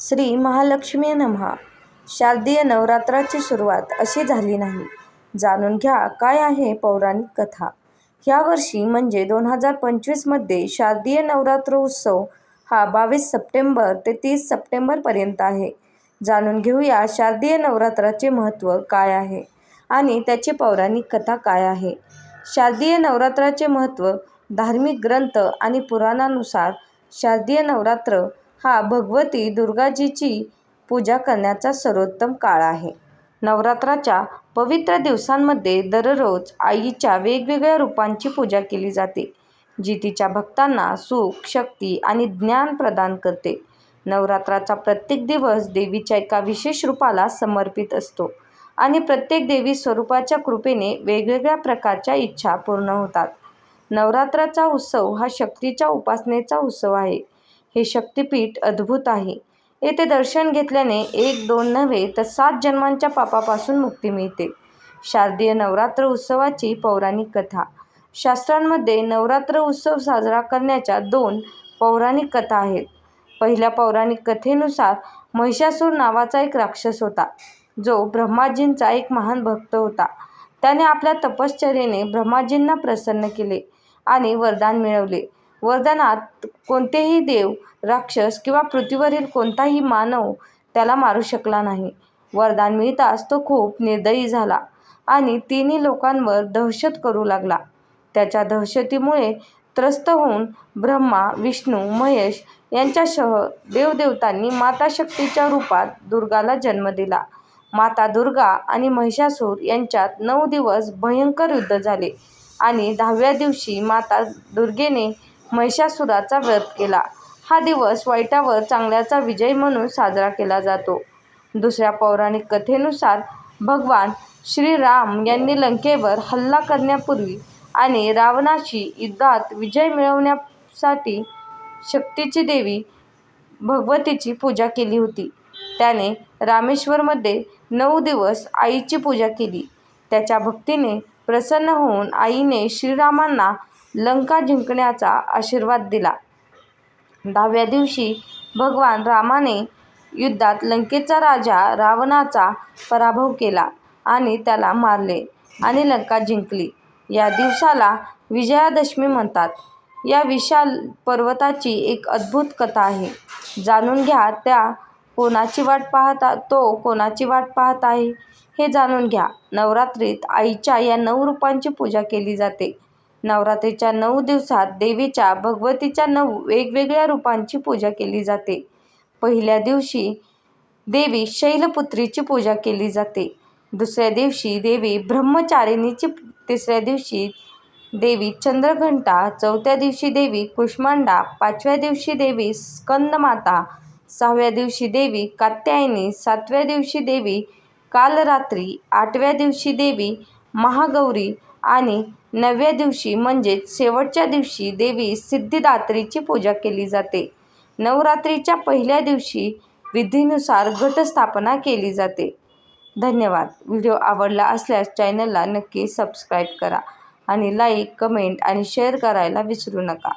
श्री महालक्ष्मी नमहा शारदीय नवरात्राची सुरुवात अशी झाली नाही. जाणून घ्या काय आहे पौराणिक कथा. यावर्षी म्हणजे दोन हजार पंचवीसमध्ये शारदीय नवरात्र उत्सव हा बावीस सप्टेंबर ते तीस सप्टेंबरपर्यंत आहे. जाणून घेऊया शारदीय नवरात्राचे महत्त्व काय आहे आणि त्याची पौराणिक कथा काय आहे. शारदीय नवरात्राचे महत्त्व धार्मिक ग्रंथ आणि पुराणानुसार शारदीय नवरात्र हा भगवती दुर्गाजीची पूजा करण्याचा सर्वोत्तम काळ आहे. नवरात्राच्या पवित्र दिवसांमध्ये दररोज आईच्या वेगवेगळ्या रूपांची पूजा केली जाते, जी तिच्या भक्तांना सुख, शक्ती आणि ज्ञान प्रदान करते. नवरात्राचा प्रत्येक दिवस देवीच्या एका विशेष रूपाला समर्पित असतो आणि प्रत्येक देवी स्वरूपाच्या कृपेने वेगवेगळ्या प्रकारच्या इच्छा पूर्ण होतात. नवरात्राचा उत्सव हा शक्तीच्या उपासनेचा उत्सव आहे. हे शक्तिपीठ अद्भुत आहे. येथे दर्शन घेतल्याने एक दोन नव्हे तर सात जन्मांच्या पापापासून मुक्ती मिळते. शारदीय नवरात्र उत्सवाची पौराणिक कथा. शास्त्रांमध्ये नवरात्र उत्सव साजरा करण्याच्या दोन पौराणिक कथा आहेत. पहिल्या पौराणिक कथेनुसार महिषासूर नावाचा एक राक्षस होता, जो ब्रह्माजींचा एक महान भक्त होता. त्याने आपल्या तपश्चर्येने ब्रह्माजींना प्रसन्न केले आणि वरदान मिळवले. वरदानात कोणतेही देव, राक्षस किंवा पृथ्वीवरील कोणताही मानव त्याला मारू शकला नाही. वरदान मिळताच तो खूप निर्दयी झाला आणि तिन्ही लोकांवर दहशत करू लागला. त्याच्या दहशतीमुळे त्रस्त होऊन ब्रह्मा, विष्णू, महेश यांच्यासह देवदेवतांनी माता शक्तीच्या रूपात दुर्गाला जन्म दिला. माता दुर्गा आणि महिषासूर यांच्यात नऊ दिवस भयंकर युद्ध झाले आणि दहाव्या दिवशी माता दुर्गेने महिषासुराचा वध केला. हा दिवस वाईटावर चांगल्याचा विजय म्हणून साजरा केला जातो. दुसऱ्या पौराणिक कथेनुसार भगवान श्रीराम यांनी लंकेवर हल्ला करण्यापूर्वी आणि रावणाशी युद्धात विजय मिळवण्यासाठी शक्तीची देवी भगवतीची पूजा केली होती. त्याने रामेश्वरमध्ये नऊ दिवस आईची पूजा केली. त्याच्या भक्तीने प्रसन्न होऊन आईने श्रीरामांना लंका जिंकण्याचा आशीर्वाद दिला. दहाव्या दिवशी भगवान रामाने युद्धात लंकेचा राजा रावणाचा पराभव केला आणि त्याला मारले आणि लंका जिंकली. या दिवसाला विजयादशमी म्हणतात. या विशाल पर्वताची एक अद्भुत कथा आहे. जाणून घ्या त्या कोणाची वाट पाहत तो कोणाची वाट पाहत आहे, हे जाणून घ्या. नवरात्रीत आईच्या या नऊ रूपांची पूजा केली जाते. नवरात्रीच्या नऊ दिवसात देवीच्या भगवतीच्या नऊ वेगवेगळ्या रूपांची पूजा केली जाते. पहिल्या दिवशी देवी शैलपुत्रीची पूजा केली जाते. दुसऱ्या दिवशी देवी ब्रह्मचारिणीची, तिसऱ्या दिवशी देवी चंद्रघंटा, चौथ्या दिवशी देवी कुष्मांडा पाचव्या दिवशी देवी स्कंदमाता, सहाव्या दिवशी देवी कात्यायनी, सातव्या दिवशी देवी कालरात्री, आठव्या दिवशी देवी महागौरी आणि नवव्या दिवशी म्हणजेच शेवटच्या दिवशी देवी सिद्धिदात्रीची पूजा केली जाते. नवरात्रीच्या पहिल्या दिवशी विधीनुसार घटस्थापना केली जाते. धन्यवाद. व्हिडिओ आवडला असल्यास चॅनलला नक्की सबस्क्राईब करा आणि लाईक, कमेंट आणि शेअर करायला विसरू नका.